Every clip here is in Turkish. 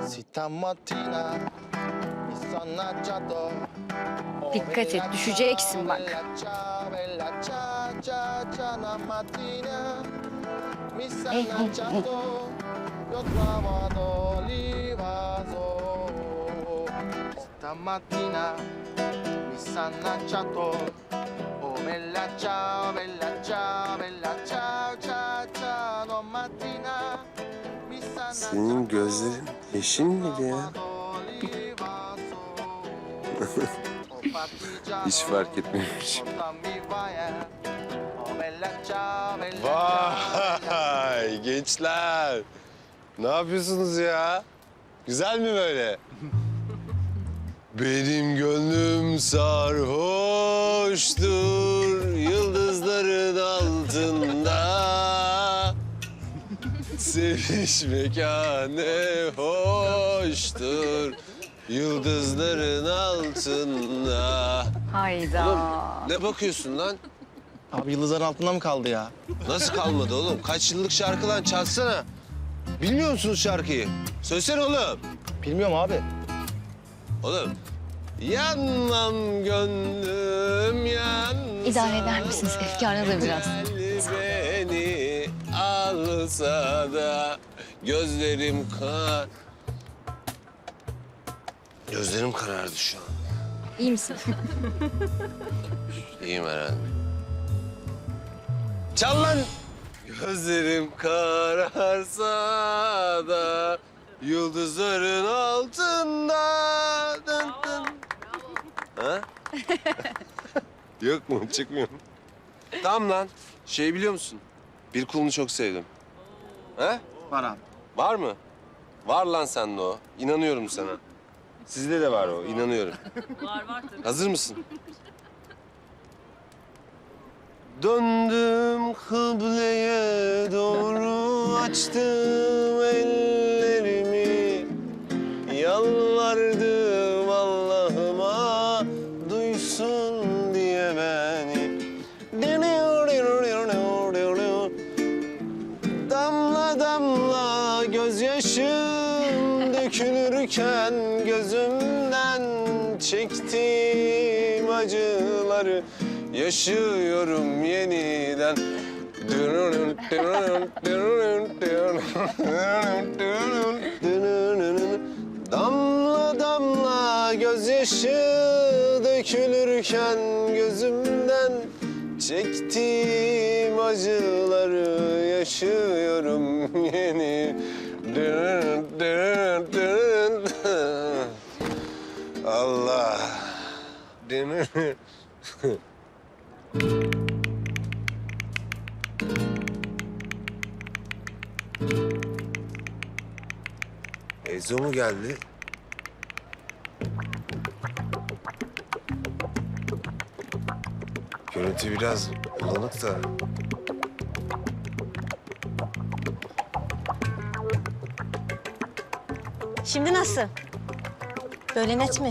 Stamattina mi sono aggiato. Oh, Dikkat et, düşeceksin bak. Mattina ho trovato l'invaso. Stamattina mi sono aggiato. Oh, bella ciao, bella ciao, bella ciao, ciao, ciao, mattina sono Senin gözlerin yeşil miydi ya? Hiç fark etmemiş. Vay gençler. Ne yapıyorsunuz ya? Güzel mi böyle? Benim gönlüm sarhoştur yıldızların altında. Sevişmek ha ne hoştur yıldızların altında. Hayda. Ne bakıyorsun lan? Abi yıldızların altında mı kaldı ya? Nasıl kalmadı oğlum? Kaç yıllık şarkı lan çalsana. Bilmiyor musunuz şarkıyı? Söylesene oğlum. Bilmiyorum abi. Oğlum. Yanmam gönlüm yansa İdare eder misiniz? Efkarına da biraz. Alsa da gözlerim kar... Gözlerim karardı şu an. İyi misin? İyiyim herhalde. Çal lan! Gözlerim kararsa da yıldızların altında. Dın dın. Ha? Yok mu? Çıkmıyor mu? Tamam lan. Şey biliyor musun? Bir kulunu çok sevdim. Ha? Var abi. Var mı? Var lan sende o. İnanıyorum sana. Sizde de var o. İnanıyorum. Var var tabii. Hazır mısın? Döndüm kıbleye doğru açtım ellerimi Yalvardım dökülürken gözümden çektiğim acıları yaşıyorum yeniden. Damla damla gözyaşı dökülürken gözümden Çektiğim acıları yaşıyorum yeni. Ezo mu geldi? Görüntü biraz bulanık da. Şimdi nasıl? Böyle net mi?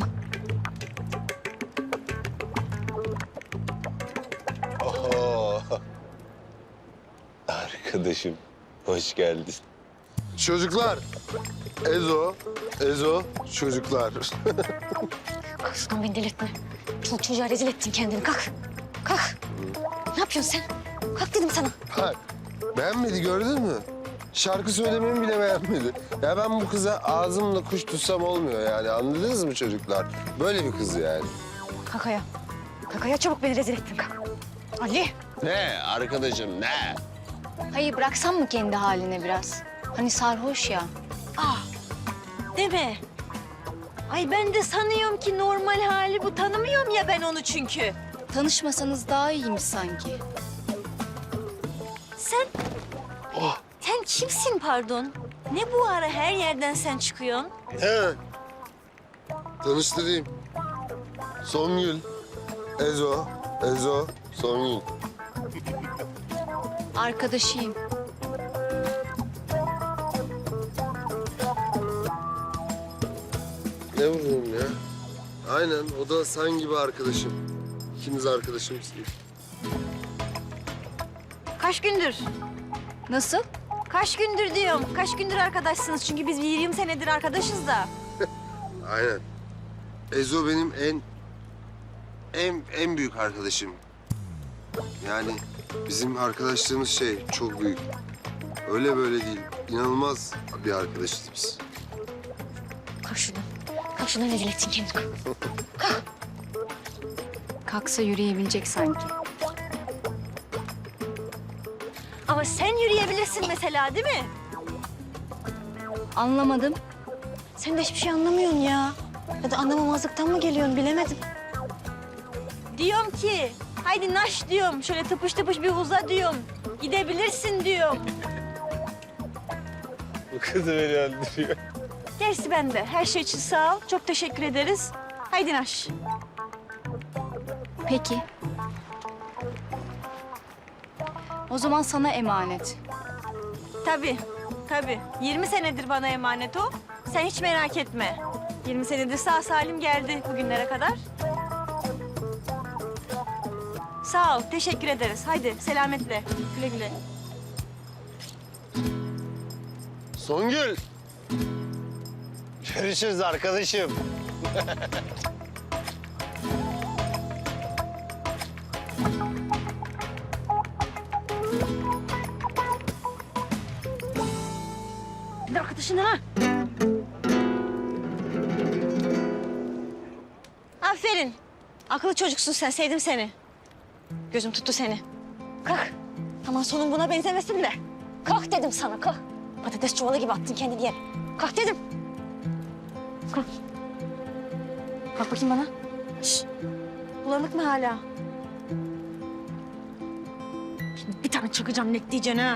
Arkadaşım, hoş geldin. Çocuklar. Ezo, Ezo, çocuklar. Kızgın beni delirtme. Çoluk çocuğa rezil ettin kendini. Kalk. Kalk. Ne yapıyorsun sen? Kalk dedim sana. Bak, beğenmedi gördün mü? Şarkı söylememi bile beğenmedi. Ya ben bu kıza ağzımla kuş tutsam olmuyor yani. Anladınız mı çocuklar? Böyle bir kız yani. Kalk ayağa. Kalk ayağa çabuk beni rezil ettin. Kalk. Ali. Ne arkadaşım ne? Hayır bıraksan mı kendi haline biraz? Hani sarhoş ya. Deme. Ay ben de sanıyorum ki normal hali bu. Tanımıyorum ya ben onu çünkü. Tanışmasanız daha iyiymiş sanki. Sen... Sen kimsin pardon? Ne bu ara her yerden sen çıkıyorsun? He. Tanıştırayım. Songül, Ezo, Ezo, Songül. Arkadaşıyım. Ne vuruyorum ya? Aynen, o da sen gibi arkadaşım. İkiniz arkadaşımsınız. Kaç gündür? Nasıl? Kaç gündür diyorum. Kaç gündür arkadaşsınız çünkü biz 20 senedir arkadaşız da. Aynen. Ezo benim en en en büyük arkadaşım. Yani bizim arkadaşlığımız şey çok büyük. Öyle böyle değil. İnanılmaz bir arkadaşız biz. Kalk şuradan. Kalk şuradan rezil ettin kendini. Kalk. Kalksa yürüyebilecek sanki. Ama sen yürüyebilirsin mesela değil mi? Anlamadım. Sen de hiçbir şey anlamıyorsun ya. Ya da anlamamazlıktan mı geliyorsun bilemedim. Diyorum ki haydi naş diyorum. Şöyle tıpış tıpış bir uza diyorum. Gidebilirsin diyorum. Bu kızı beni öldürüyor. Gerisi bende. Her şey için sağ ol. Çok teşekkür ederiz. Haydi naş. Peki. O zaman sana emanet. Tabii, tabii. 20 senedir bana emanet o. Sen hiç merak etme. 20 senedir sağ salim geldi bugünlere kadar. Sağ ol, teşekkür ederiz. Haydi selametle. Güle güle. Songül. Görüşürüz arkadaşım. Bir de ha. Aferin. Akıllı çocuksun sen, sevdim seni. Gözüm tuttu seni. Kalk. Aman sonun buna benzemesin de. Kalk dedim sana kalk. Patates çuvalı gibi attın kendini yere. Kalk dedim. Kalk. Kalk bakayım bana. Şş, Bulanık mı hala? şimdi bir tane çakacağım net diyeceksin ha.